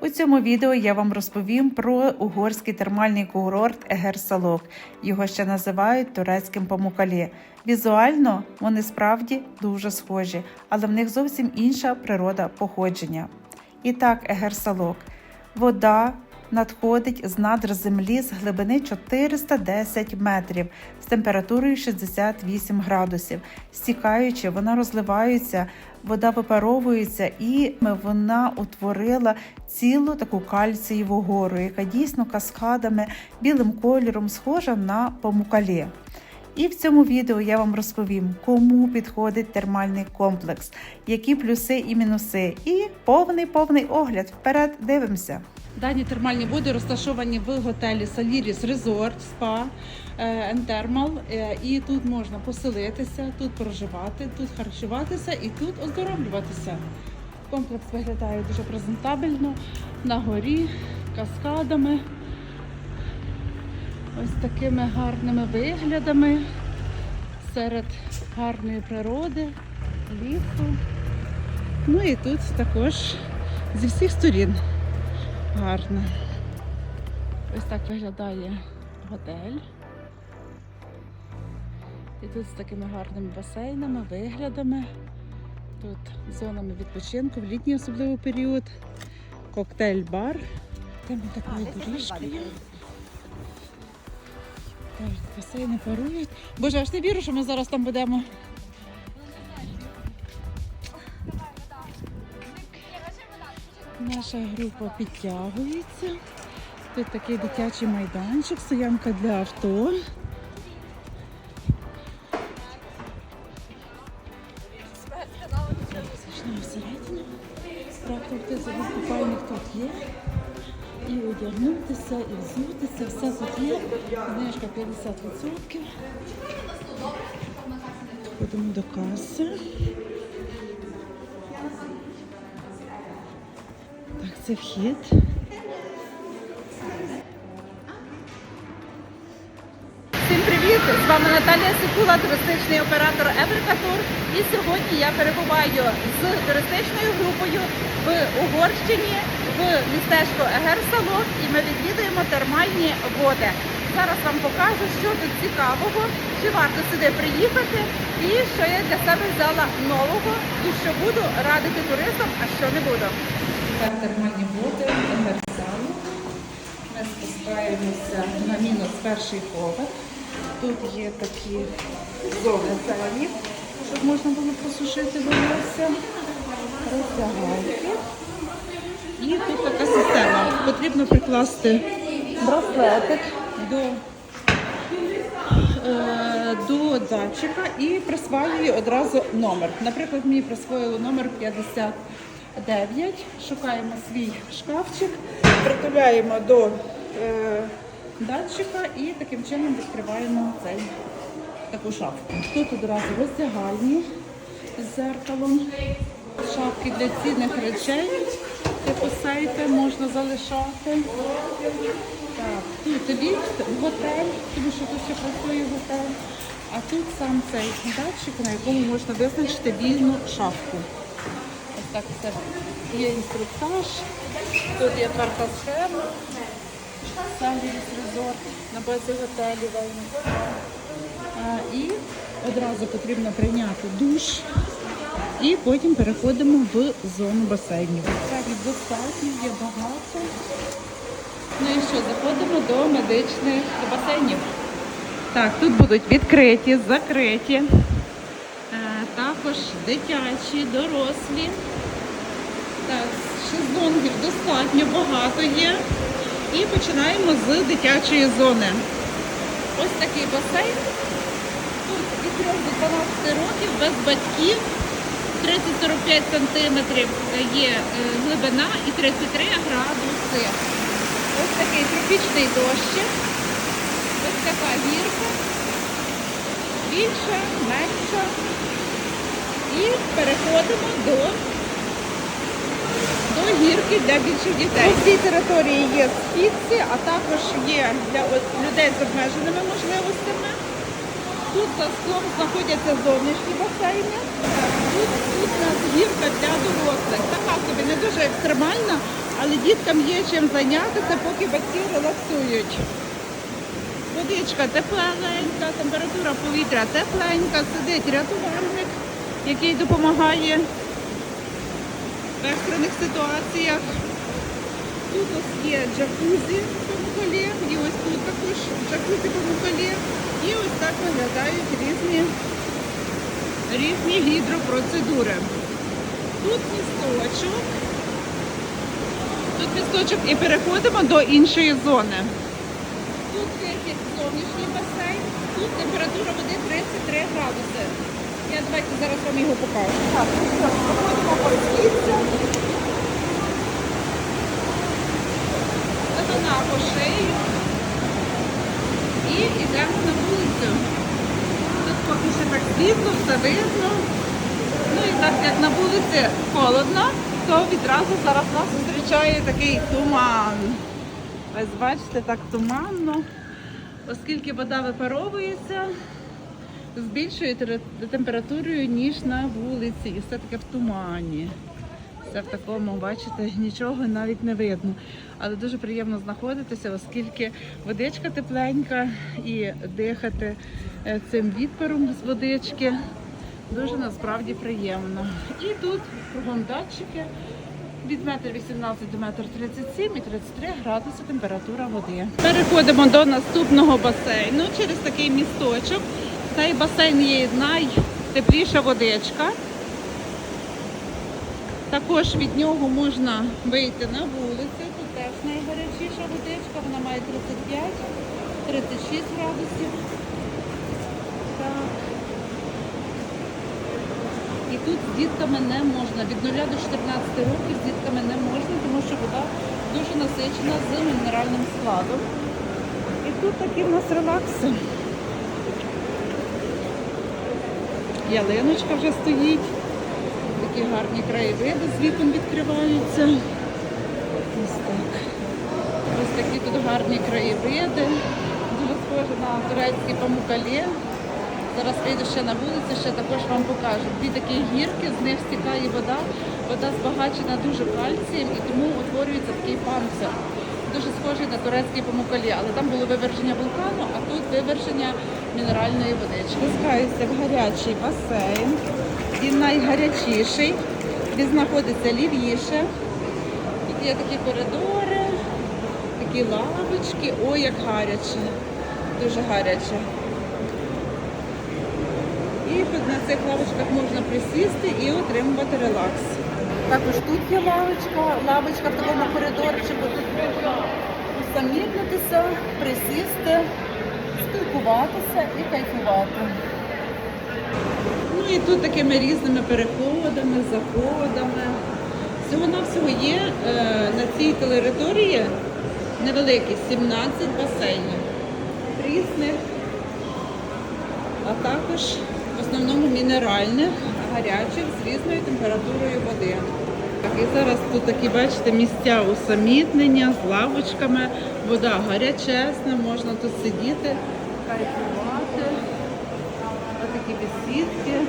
У цьому відео я вам розповім про угорський термальний курорт Егерсалок. Його ще називають турецьким Памукалі. Візуально вони справді дуже схожі, але в них зовсім інша природа походження. І так, Егерсалок. Вода надходить з надр землі з глибини 410 метрів з температурою 68 градусів. Стікаючи, вона розливається, вода випаровується, і вона утворила цілу таку кальцієву гору, яка дійсно каскадами білим кольором схожа на помукалі. І в цьому відео я вам розповім, кому підходить термальний комплекс, які плюси і мінуси, і повний повний огляд. Вперед дивимося. Дані термальні води розташовані в готелі Саліріс Резорт, Спа Ентермал. І тут можна поселитися, тут проживати, тут харчуватися і тут оздоровлюватися. Комплекс виглядає дуже презентабельно на горі, каскадами, ось такими гарними виглядами серед гарної природи, лісу. Ну і тут також зі всіх сторін гарно. Ось так виглядає готель. І тут з такими гарними басейнами, виглядами. Тут зонами відпочинку в літній особливий період. Коктейль-бар. Там такою доріжкою. Басейни парують. Боже, аж не вірю, що ми зараз там будемо. Наша група підтягується. Тут такий дитячий майданчик, стоянка для авто. Всередину. Трактор купальник тут є. І одягнутися, і взутися, все тут є. Знижка 50%. Ходимо до каси. Це вхід. Всім привіт! З вами Наталія Сикула, туристичний оператор Еверкатур. І сьогодні я перебуваю з туристичною групою в Угорщині в містечко Егерсалок і ми відвідуємо термальні води. Зараз вам покажу, що тут цікавого, чи варто сюди приїхати, і що я для себе взяла нового, і що буду радити туристам, а що не буду. Так, термальні води Егерсалок. Ми спускаємося на мінус перший поверх. Тут є такі зони щоб можна було посушити волосся, роздягалки. І тут така система. Потрібно прикласти браслетик до, е, до датчика і присваює одразу номер. Наприклад, мені присвоїло номер 59. Шукаємо свій шкафчик, притуляємо до е, датчика і таким чином відкриваємо цей таку шафку. Тут одразу роздягальні з зеркалом, шапки для цінних речей, типу сейфи можна залишати. Так, тут ліфт готель, тому що тут ще працює готель. А тут сам цей датчик, на якому можна визначити вільну шафку. Так це є інструктаж, тут є карта схема. Саліріс резорт на базі. А, І одразу потрібно прийняти душ. І потім переходимо в зону басейнів. Так, достатньо, є багато. Ну і що, заходимо до медичних басейнів. Так, тут будуть відкриті, закриті, е, також дитячі, дорослі. Так, шезлонгів достатньо багато є. І починаємо з дитячої зони. Ось такий басейн. Тут від 3 до 12 років без батьків. 30-45 сантиметрів є е, глибина і 33 градуси. Ось такий тропічний дощик. Ось така гірка. Більша, менша. І переходимо до гірки для більших дітей. У цій території є східці, а також є для людей з обмеженими можливостями. Тут за склом знаходяться зовнішні басейни. Тут, тут у нас гірка для дорослих. Така собі не дуже екстремальна, Але діткам є чим зайнятися, поки батьки релаксують. Водичка тепленька, температура повітря тепленька, сидить рятувальник, який допомагає в екстрених ситуаціях. Тут ось є джакузі по муколі, і ось тут також джакузі по муколі. І ось так виглядають різні, різні гідропроцедури. Тут місточок. Тут місточок і переходимо до іншої зони. Тут зовнішній басейн, тут температура води 33 градуси. Я давайте зараз вам його покажу. Так, ну проходимо по. Вона по шию. І йдемо на вулицю. Тут поки що так світло, все видно. Ну і так як на вулиці холодно, то відразу зараз нас зустрічає такий туман. Ось бачите, так туманно, оскільки вода випаровується з більшою температурою, ніж на вулиці. І все таке в тумані. Все в такому, бачите, нічого навіть не видно. Але дуже приємно знаходитися, оскільки водичка тепленька і дихати е, цим відпаром з водички дуже насправді приємно. І тут кругом датчики від 1,18 до 1,37 і 33 градуси температура води. Переходимо до наступного басейну через такий місточок. Цей басейн є найтепліша водичка. Також від нього можна вийти на вулицю. Тут теж найгарячіша водичка, вона має 35-36 градусів. Так. І тут з дітками не можна. Від 0 до 14 років з дітками не можна, тому що вода дуже насичена з мінеральним складом. І тут такі в нас релакси. Ялиночка вже стоїть. Такі гарні краєвиди з вікон відкриваються. Ось так. Ось такі тут гарні краєвиди. Дуже схоже на турецький памукалі. Зараз вийду ще на вулицю, ще також вам покажу. Дві такі гірки, з них стікає вода. Вода збагачена дуже кальцієм і тому утворюється такий панцир. Дуже схожий на турецький памукалі, але там було виверження вулкану, а тут виверження мінеральної водички. Спускаюся в гарячий басейн. Він найгарячіший, він знаходиться лівіше. Тут є такі коридори, такі лавочки. Ой, як гаряче. Дуже гаряче. І на цих лавочках можна присісти і отримувати релакс. Також тут є лавочка, лавочка в такому коридорчику. Тут можна усамітнитися, присісти, спілкуватися і кайфувати. Ну і тут такими різними переходами, заходами. Всього-навсього є е, на цій території невеликі 17 басейнів різних, а також в основному мінеральних, гарячих з різною температурою води. Так, і зараз тут такі, бачите, місця усамітнення з лавочками. Вода гарячесна, можна тут сидіти, кайфувати. Такі бесідки.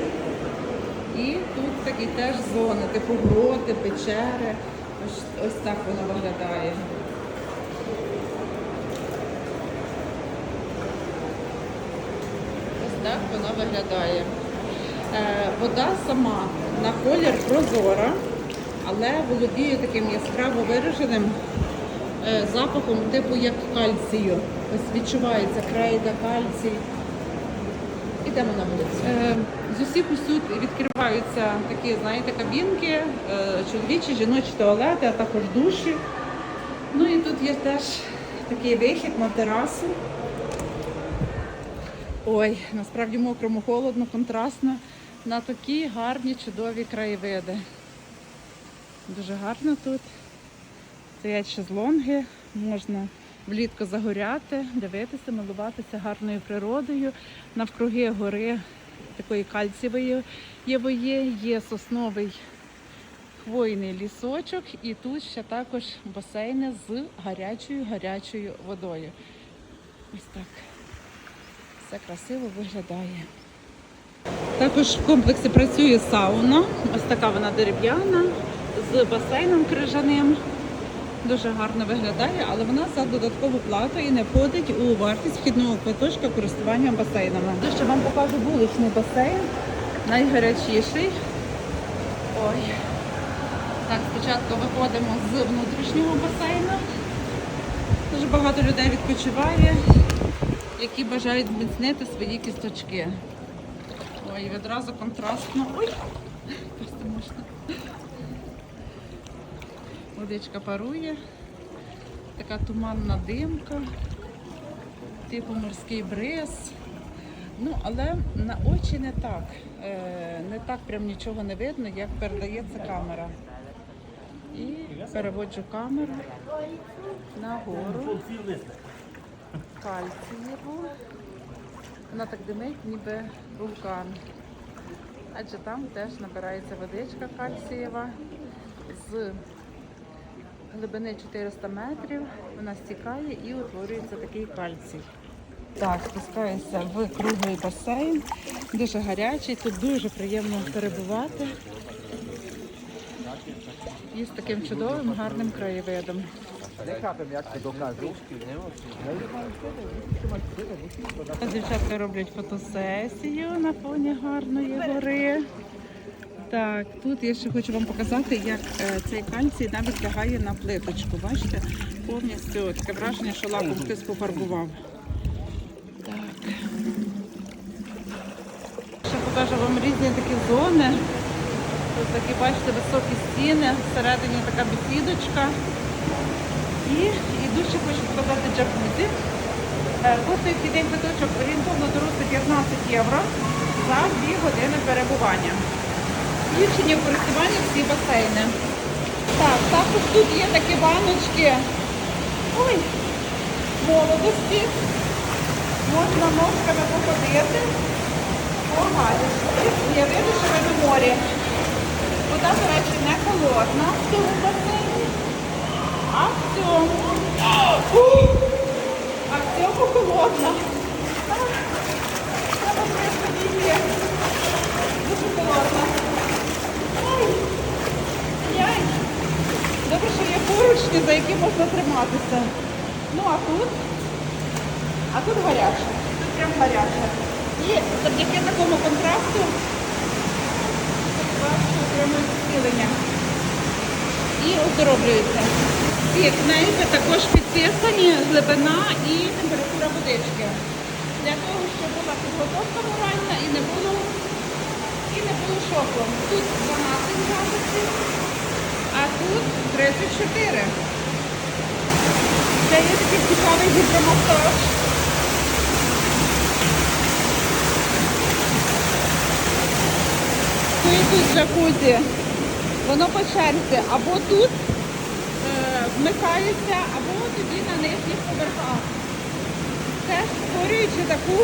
І тут такі теж зони, типу гроти, печери. Ось, ось так воно виглядає. Ось так воно виглядає. Е, вода сама на колір прозора, але володіє таким яскраво вираженим е, запахом, типу як кальцію. Ось відчувається крейда, кальцій. Ідемо на вулицю. Е, з усіх усюд відкриваються такі, знаєте, кабінки, чоловічі, жіночі туалети, а також душі. Ну і тут є теж такий вихід на терасу. Ой, насправді мокрому холодно, контрастно на такі гарні чудові краєвиди. Дуже гарно тут. Стоять шезлонги, можна влітку загоряти, дивитися, милуватися гарною природою. Навкруги гори такої кальцієвої є, є сосновий хвойний лісочок, і тут ще також басейни з гарячою гарячою водою. Ось так. Все красиво виглядає. Також в комплексі працює сауна. Ось така вона дерев'яна з басейном крижаним. Дуже гарно виглядає, але вона за додаткову плату і не входить у вартість вхідного квиточка користування басейнами. Ще вам покажу вуличний басейн, найгарячіший. Ой. Так, спочатку виходимо з внутрішнього басейну. Дуже багато людей відпочиває, які бажають зміцнити свої кісточки. Ой, відразу контрастно. Ой, просто можна. Водичка парує, така туманна димка, типу морський бриз. Ну, але на очі не так. Е, не так прям нічого не видно, як передається камера. І переводжу камеру нагору. Кальцієву. Вона так димить, ніби вулкан. Адже там теж набирається водичка кальцієва з глибини 400 метрів. Вона стікає і утворюється такий кальцій. Так, спускаюся в круглий басейн. Дуже гарячий, тут дуже приємно перебувати. І з таким чудовим гарним краєвидом. Дівчатка роблять фотосесію на фоні гарної гори. Так, тут я ще хочу вам показати, як е, цей кальцій навіть лягає на плиточку. Бачите? Повністю таке враження, що лаком хтось пофарбував. Так. Ще покажу вам різні такі зони. Тут такі, бачите, високі стіни, всередині така бесідочка. І йду ще хочу сказати джакузі. Е, Коштує цей день квиточок орієнтовно дорослий 15 євро за 2 години перебування. Включені в користування всі басейни. Так, також тут є такі баночки. Ой, молодості. Можна ножками походити. Погадити. Я видно, що ви в морі. Вода, до речі, не холодна в цьому басейні. А в цьому. А в цьому холодно. Треба просто є. Дуже холодно. Ай, яй. Добре, що є поручні, за які можна триматися. Ну а тут? А тут гаряче. Тут прям гаряче. І завдяки такому контрасту бачите, отримують зцілення і оздоровлюються. Ці книги також підписані глибина і температура водички. Для того, щоб була підготовка моральна і не було, і не було шоку. Тут 12 градусів, а тут 34. Це є такий цікавий гідромасаж. Тут джакузі. Воно по черзі або тут вмикається, або тоді на нижніх поверхах. Теж створюючи таку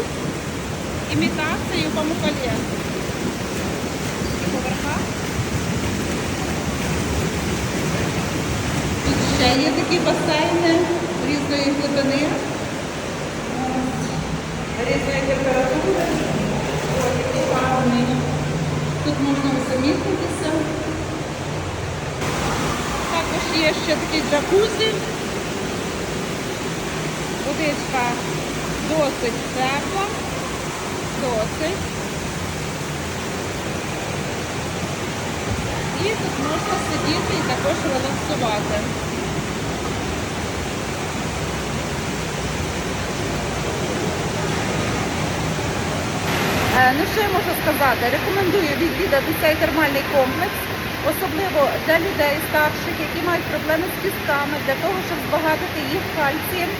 імітацію памукалє. Поверха. Тут ще є такі басейни різної глибини, різної температури. Тут можна усамітнитися. Також є ще такі джакузі. Водичка досить тепла, досить. І тут можна сидіти і також релаксувати. Е, Ну що я можу сказати? Рекомендую відвідати цей термальний комплекс, особливо для людей старших, які мають проблеми з кістками, для того, щоб збагатити їх кальцієм.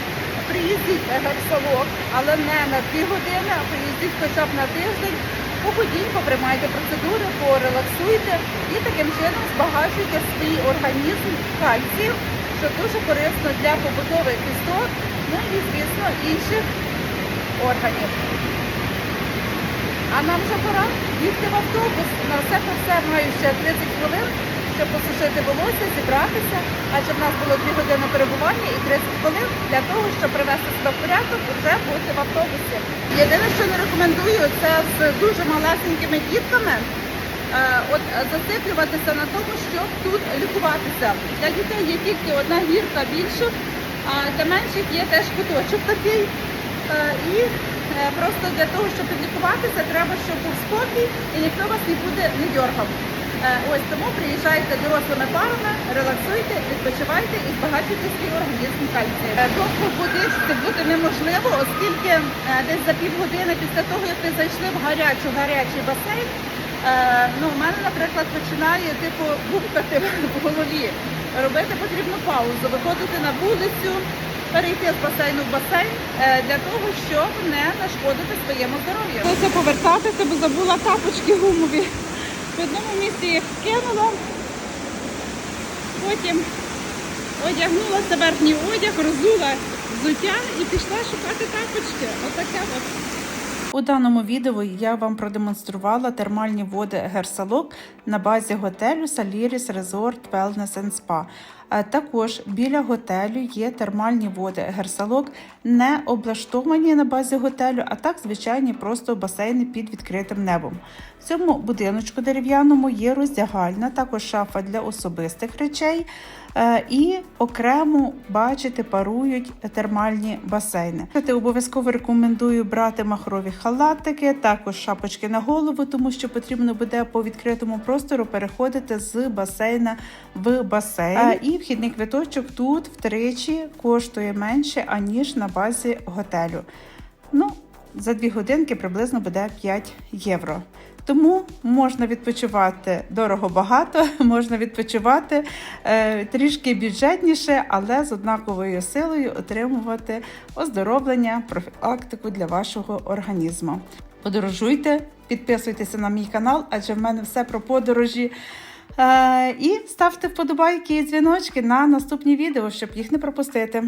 Приїздіть в гексалок, але не на 2 години, а приїздіть хоча б на тиждень. Походіть, поприймайте процедури, порелаксуйте і таким чином збагачуйте свій організм кальцієм, що дуже корисно для побудови кісток, ну і, звісно, інших органів. А нам вже пора їхати в автобус. На все про все маю ще 30 хвилин, щоб посушити волосся, зібратися. Адже в нас було 2 години перебування і 30 хвилин для того, щоб привести себе в порядок, вже бути в автобусі. Єдине, що не рекомендую, це з дуже малесенькими дітками. Е, от зациклюватися на тому, щоб тут лікуватися. Для дітей є тільки одна гірка більших, а для менших є теж куточок такий. Е, І просто для того, щоб лікуватися, треба, щоб був спокій і ніхто вас нікуди не дергав. Е, Ось тому приїжджайте дорослими парами, релаксуйте, відпочивайте і збагачуйте свій організм кальцієм. Е, Довго водичці бути неможливо, оскільки е, десь за півгодини після того, як ви зайшли в гарячу гарячий басейн, е, ну, у мене, наприклад, починає типу бумкати в голові. Робити потрібну паузу, виходити на вулицю, перейти з басейну в басейн е, для того, щоб не нашкодити своєму здоров'ю. Хочу повертатися, бо забула тапочки гумові. В одному місці їх кинула, потім одягнулася верхній одяг, розула взуття і пішла шукати тапочки. Отаке от. У даному відео я вам продемонструвала термальні води Герсалок на базі готелю Саліріс Resort Wellness and Spa. Також біля готелю є термальні води Герсалок, не облаштовані на базі готелю, а так звичайні просто басейни під відкритим небом. В цьому будиночку дерев'яному є роздягальна, також шафа для особистих речей. Е, І окремо бачите, парують термальні басейни. Обов'язково рекомендую брати махрові халатики, також шапочки на голову, тому що потрібно буде по відкритому простору переходити з басейна в басейн. І вхідний квиточок тут втричі коштує менше аніж на базі готелю. Ну, за дві годинки приблизно буде 5 євро. Тому можна відпочивати дорого багато, можна відпочивати е, трішки бюджетніше, але з однаковою силою отримувати оздоровлення, профілактику для вашого організму. Подорожуйте, підписуйтеся на мій канал, адже в мене все про подорожі. Е, і ставте вподобайки і дзвіночки на наступні відео, щоб їх не пропустити.